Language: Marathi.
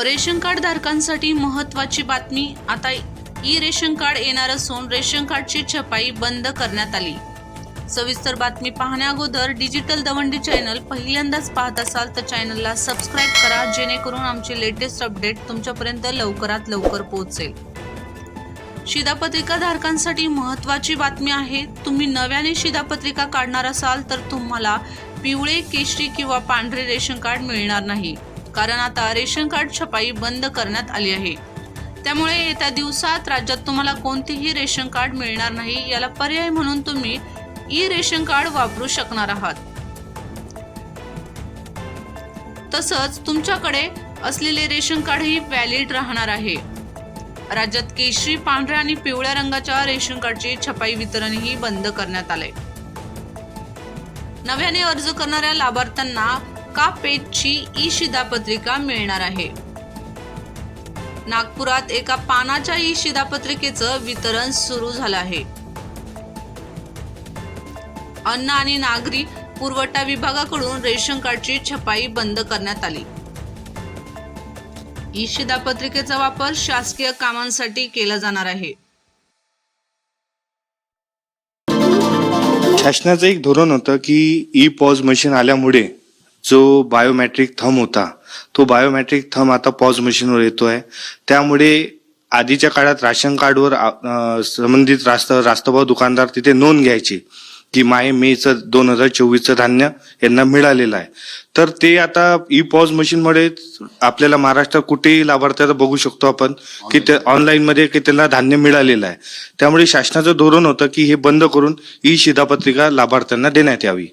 रेशन कार्ड धारकांसाठी महत्त्वाची बातमी. आता ई रेशन कार्ड येणार असून रेशन कार्डची छपाई बंद करण्यात आली. सविस्तर बातमी पाहण्या अगोदर डिजिटल दवंडी चॅनल पहिल्यांदाच पाहत असाल तर चॅनलला सबस्क्राईब करा जेणेकरून आमचे लेटेस्ट अपडेट तुमच्यापर्यंत लवकरात लवकर पोहोचेल. शिधापत्रिका धारकांसाठी महत्त्वाची बातमी आहे तुम्ही नव्याने शिधापत्रिका काढणार असाल तर तुम्हाला पिवळे केशरी किंवा पांढरे रेशन कार्ड मिळणार नाही. कारण आता रेशन कार्ड छपाई बंद करण्यात आली आहे. त्यामुळे येत्या दिवसात राज्यात तुम्हाला कोणतेही रेशन कार्ड मिळणार नाही याला पर्याय म्हणून तुम्ही ई रेशन कार्ड वापरू शकणार आहात. तसंच तुमच्याकडे असलेले रेशन कार्डही व्हॅलिड राहणार आहे. राज्यात केशरी पांढऱ्या आणि पिवळ्या रंगाच्या रेशन कार्डची छपाई वितरणही बंद करण्यात आले नव्याने अर्ज करणाऱ्या लाभार्थ्यांना का पेजची ई शिधापत्रिका मिळणार आहे. नागपुरात एका पानाच्या ई शिधापत्रिकेचं वितरण सुरू झालं आहे. अन्न आणि नागरी पुरवठा विभागाकडून रेशन कार्डची छपाई बंद करण्यात आली. ई शिधापत्रिकेचा वापर शासकीय कामांसाठी केला जाणार आहे. शासनाचं एक धोरण होतं की ई पॉज मशीन आल्यामुळे जो बायोमॅट्रिक थंब होता तो बायोमॅट्रिक थंब आता पॉज मशीनवर येतो आहे त्यामुळे आधीच्या काळात राशन कार्डवर संबंधित रास्त रास्तभाव दुकानदार तिथे नोंद घ्यायची की माय मेचं दोन हजार चोवीसचं धान्य यांना मिळालेलं आहे. तर ते आता ई पॉज मशीनमुळे आपल्याला महाराष्ट्रात कुठेही लाभार्थ्याचं बघू शकतो आपण की ते ऑनलाईनमध्ये की त्यांना धान्य मिळालेलं आहे. त्यामुळे शासनाचं धोरण होतं की हे बंद करून ई शिधापत्रिका लाभार्थ्यांना देण्यात यावी.